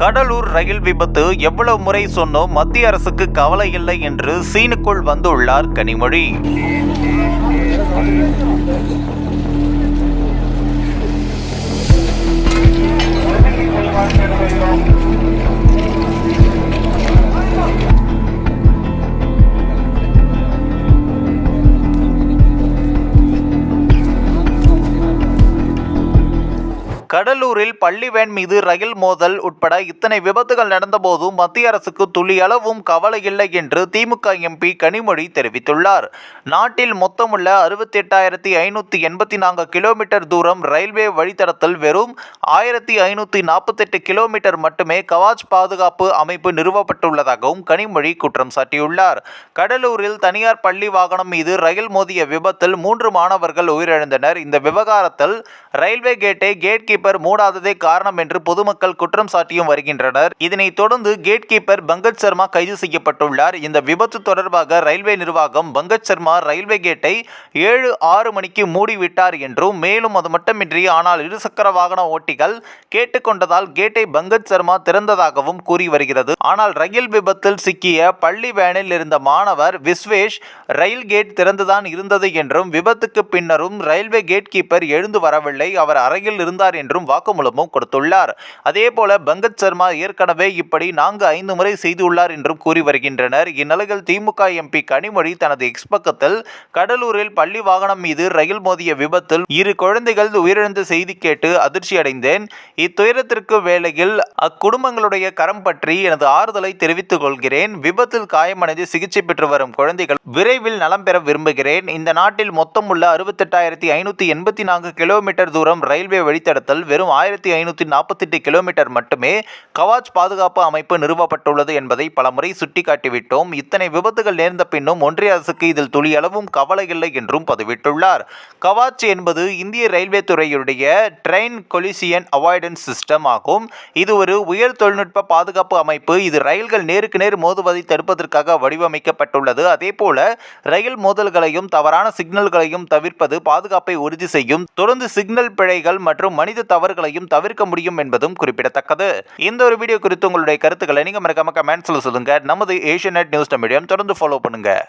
கடலூர் ரயில் விபத்து எவ்வளவு முறை சொன்னோம் மத்திய அரசுக்கு கவலை இல்லை என்று சீனுக்குள் வந்துள்ளார் கனிமொழி. கடலூரில் பள்ளி வேன் மீது ரயில் மோதல் உட்பட இத்தனை விபத்துகள் நடந்தபோதும் மத்திய அரசுக்கு துளி அளவும் கவலை இல்லை என்று திமுக எம்பி கனிமொழி தெரிவித்துள்ளார். நாட்டில் மொத்தமுள்ள அறுபத்தி எட்டாயிரத்தி ஐநூற்றி எண்பத்தி நான்கு கிலோமீட்டர் தூரம் ரயில்வே வழித்தடத்தில் வெறும் ஆயிரத்தி ஐநூற்றி நாற்பத்தெட்டு கிலோமீட்டர் மட்டுமே கவாச் பாதுகாப்பு அமைப்பு நிறுவப்பட்டுள்ளதாகவும் கனிமொழி குற்றம் சாட்டியுள்ளார். கடலூரில் தனியார் பள்ளி வாகனம் மீது ரயில் மோதிய விபத்தில் மூன்று மாணவர்கள் உயிரிழந்தனர். இந்த விவகாரத்தில் ரயில்வே கேட்டை கேட் கீப்பர் மூடாததே காரணம் என்று பொதுமக்கள் குற்றம் சாட்டியும் வருகின்றனர். இதனைத் தொடர்ந்து கேட் கீப்பர் பங்கஜ் சர்மா கைது செய்யப்பட்டுள்ளார். இந்த விபத்து தொடர்பாக ரயில்வே நிர்வாகம் பங்கஜ் சர்மா ரயில்வே கேட்டை ஏழு ஆறு மணிக்கு மூடிவிட்டார் என்றும் மேலும் அது மட்டுமின்றி ஆனால் இருசக்கர வாகன ஓட்டிகள் கேட்டுக்கொண்டதால் கேட்டை பங்கஜ் சர்மா திறந்ததாகவும் கூறி வருகிறது. ஆனால் ரயில் விபத்தில் சிக்கிய பள்ளி வேனில் இருந்த மாணவர் விஸ்வேஷ் ரயில் கேட் திறந்துதான் இருந்தது என்றும் விபத்துக்கு பின்னரும் ரயில்வே கேட் கீப்பர் எழுந்து வரவில்லை. அவர் அறையில் இருந்தார் என்றும் என்றும் வாக்குமூலமும் கொடுத்துள்ளார். அதேபோல பங்கஜ் சர்மா ஏற்கனவே இப்படி நான்கு ஐந்து முறை செய்துள்ளார் என்றும் கூறி வருகின்றனர். இந்நிலையில் திமுக எம்பி கனிமொழி தனது எக்ஸ் பக்கத்தில் கடலூரில் பள்ளி வாகனம் மீது ரயில் மோதிய விபத்தில் இரு குழந்தைகள் உயிரிழந்த செய்தி கேட்டு அதிர்ச்சி அடைந்தேன். இத்துயரத்திற்கு வேளையில் அக்குடும்பங்களுடைய கரம் பற்றி எனது ஆறுதலை தெரிவித்துக் கொள்கிறேன். விபத்தில் காயமடைந்து சிகிச்சை பெற்று வரும் குழந்தைகள் விரைவில் நலம் பெற விரும்புகிறேன். இந்த நாட்டில் மொத்தம் உள்ள அறுபத்தெட்டாயிரத்தி ஐநூத்தி எண்பத்தி நான்கு கிலோமீட்டர் தூரம் ரயில்வே வழித்தடத்தில் வெறும் ஆயிரத்தி ஐநூற்றி நாற்பத்தெட்டு கிலோமீட்டர் மட்டுமே கவாச் பாதுகாப்பு அமைப்பு நிறுவப்பட்டுள்ளது என்பதை பலமுறை சுட்டிக்காட்டிவிட்டோம். இத்தனை விபத்துகள் நேர்ந்த பின்னும் ஒன்றிய அரசுக்கு இதில் துளியளவும் கவலை இல்லை என்றும் பதிவிட்டுள்ளார். கவாச் என்பது இந்திய ரயில்வே துறையுடைய ட்ரெயின் கொலிசியன் அவாய்டன்ஸ் சிஸ்டம் ஆகும். இது ஒரு உயர் தொழில்நுட்ப பாதுகாப்பு அமைப்பு. இது ரயில்கள் நேருக்கு நேர் மோதுவதை தடுப்பதற்காக வடிவமைக்கப்பட்டுள்ளது. அதேபோல ரயில் மோதல்களையும் தவறான சிக்னல்களையும் தவிர்ப்பது பாதுகாப்பை உறுதி செய்யும். தொடர்ந்து சிக்னல் பிழைகள் மற்றும் மனித தவறுகளையும் தவிர்க்க முடியும் என்பதும் குறிப்பிடத்தக்கது. இந்த ஒரு வீடியோ குறித்து உங்களுடைய கருத்துக்களை நீங்க மறக்காம கமெண்ட்ஸில் சொல்லுங்க. நமது ஏஷியநெட் நியூஸ் மீடியம் தொடர்ந்து ஃபாலோ பண்ணுங்க.